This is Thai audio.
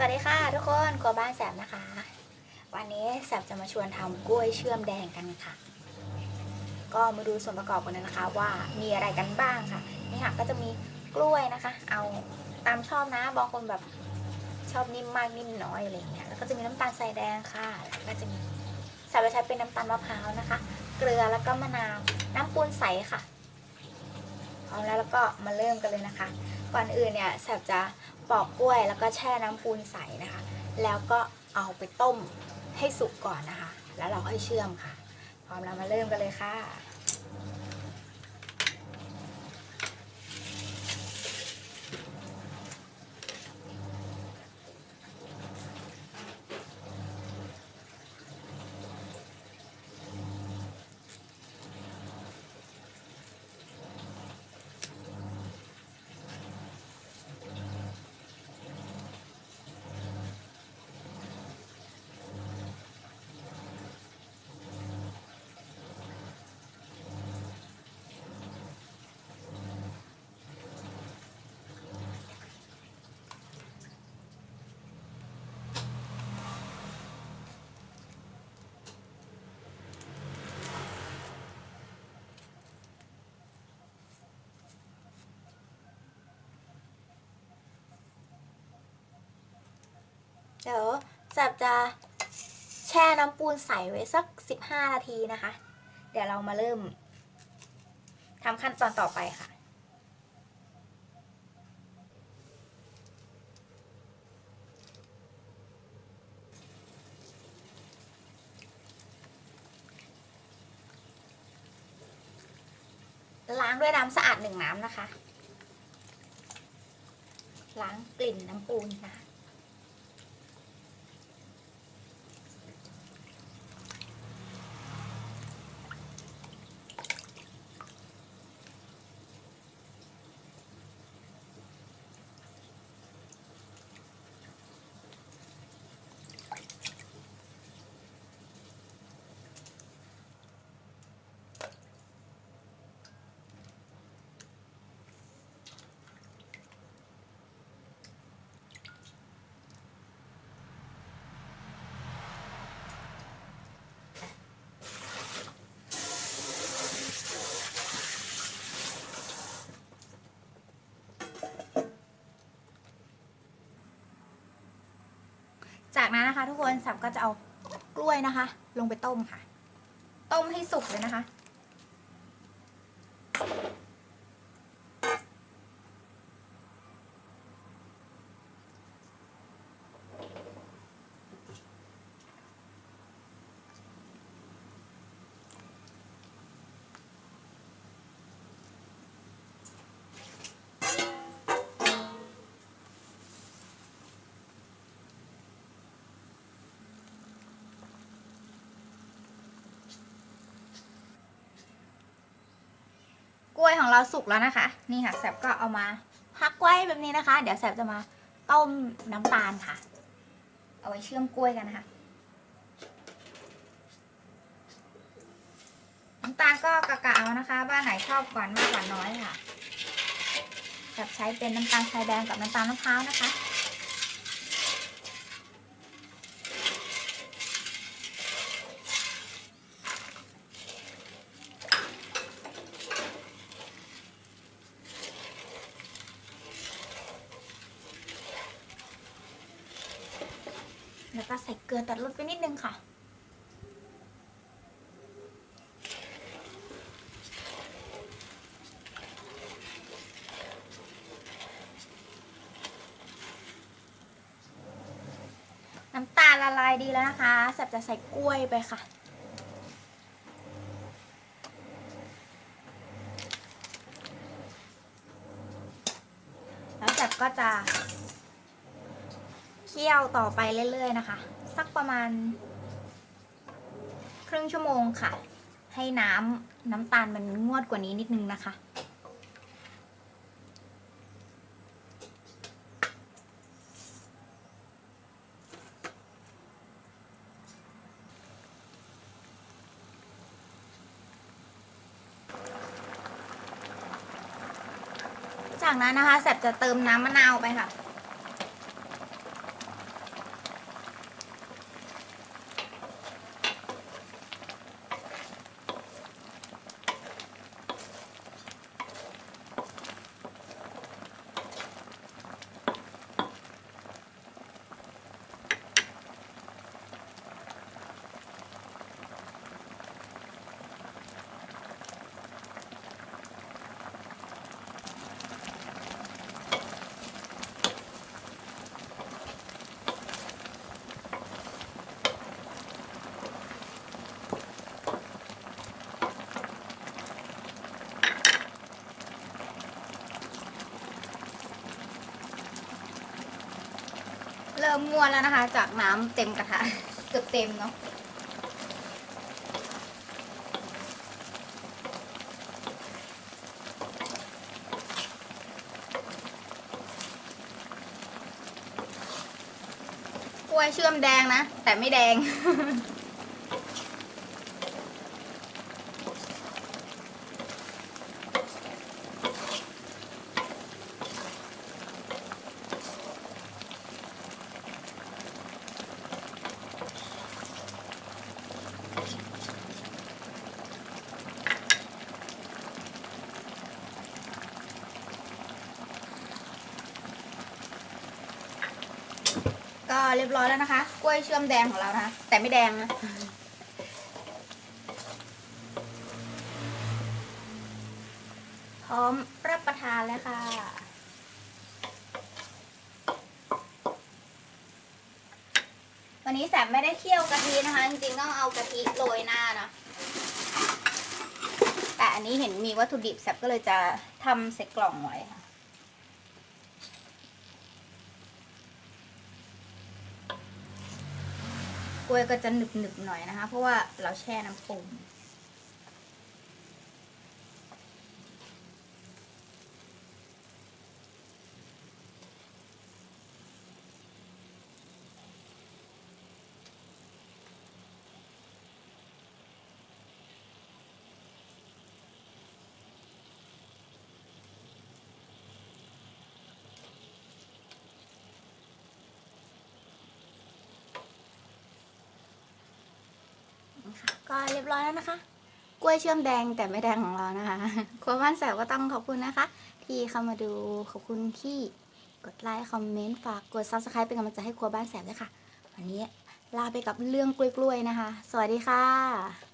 สวัสดีค่ะทุกคนครัวบ้านแสบนะคะ วันนี้แสบจะมาชวนทำกล้วยเชื่อมแดงกันค่ะ ก็มาดูส่วนประกอบกันนะคะ ว่ามีอะไรกันบ้างค่ะ นี่ค่ะก็จะมีกล้วยนะคะ เอาตามชอบนะบางคนแบบชอบนิ่มมากนิ่มน้อยอะไรอย่างเงี้ยแล้วก็จะมีน้ำตาลทรายแดงค่ะ แล้วก็จะมีแสบจะใช้เป็นน้ำตาลมะพร้าวนะคะ เกลือแล้วก็มะนาวน้ำปูนใสค่ะพร้อมแล้วแล้วก็มาเริ่มกันเลยนะคะ ก่อนอื่นเนี่ยแสบจะปอกกล้วยแล้วก็แช่น้ำปูนใสนะคะ แล้วก็เอาไปต้มให้สุกก่อนนะคะ แล้วเราค่อยเชื่อมค่ะ พร้อมแล้วมาเริ่มกันเลยค่ะ เดี๋ยวแสบจะแช่น้ำปูนใสไว้สัก 15 นาทีนะคะ เดี๋ยวเรามาเริ่มทำขั้นตอนต่อไปค่ะ ล้างด้วยน้ำสะอาดหนึ่งน้ำนะคะ ล้างกลิ่นน้ำปูนนะคะ จากนั้นนะคะ ทุกคนสับก็จะเอากล้วยนะคะ ลงไปต้มค่ะ ต้มให้สุกเลยนะคะ กล้วยของเราสุกแล้วนะคะ นี่ค่ะแซบก็เอามาพักไว้แบบนี้นะคะ เดี๋ยวแซบจะมาต้มน้ำตาลค่ะ เอาไว้เชื่อมกล้วยกันนะคะน้ำตาลก็กะกะเอานะคะบ้านไหนชอบหวานมากหวานน้อยค่ะแสบใช้เป็นน้ำตาลทรายแดงกับน้ำตาลมะพร้าวนะคะ แล้วก็ใส่เกลือตัดรสไปนิดนึงค่ะ น้ำตาลละลายดีแล้วนะคะแสบจะใส่กล้วยไปค่ะแล้วแสบก็จะ เคี่ยวต่อไปเรื่อยๆนะคะ สักประมาณ ครึ่งชั่วโมงค่ะ ให้น้ำน้ำตาลมันงวดกว่านี้นิดนึงนะคะ จากนั้นนะคะแสบจะเติมน้ำมะนาวไปค่ะ ริ่มม้วนแล้วนะคะ จากน้ำเต็มกระทะเกือบเต็มเนาะกล้วยเชื่อมแดงนะ แต่ไม่แดง ก็เรียบร้อยแล้วนะคะ กล้วยเชื่อมแดงของเรานะคะแต่ไม่แดงนะพร้อมรับประทานแล้วค่ะ วันนี้แสบไม่ได้เคี่ยวกะทินะคะ จริงๆต้องเอากะทิโรยหน้านะแต่อันนี้เห็นมีวัตถุดิบแสบก็เลยจะทำใส่กล่องไว้ค่ะ ล้วยก็จะหนึบๆหน่อยนะคะ เพราะว่าเราแช่น้ำป เรียบร้อยแล้วนะคะ กล้วยเชื่อมแดงแต่ไม่แดงของเรานะคะครัวบ้านแสบก็ต้องขอบคุณนะคะ ที่เข้ามาดูขอบคุณที่กดไลค์คอมเมนต์ฝากกด s u b สไครป์เป็นกำลังใจให้ครัวบ้านแสบด้วยค่ะ วันนี้ลาไปกับเรื่องกล้วยๆนะคะ สวัสดีค่ะ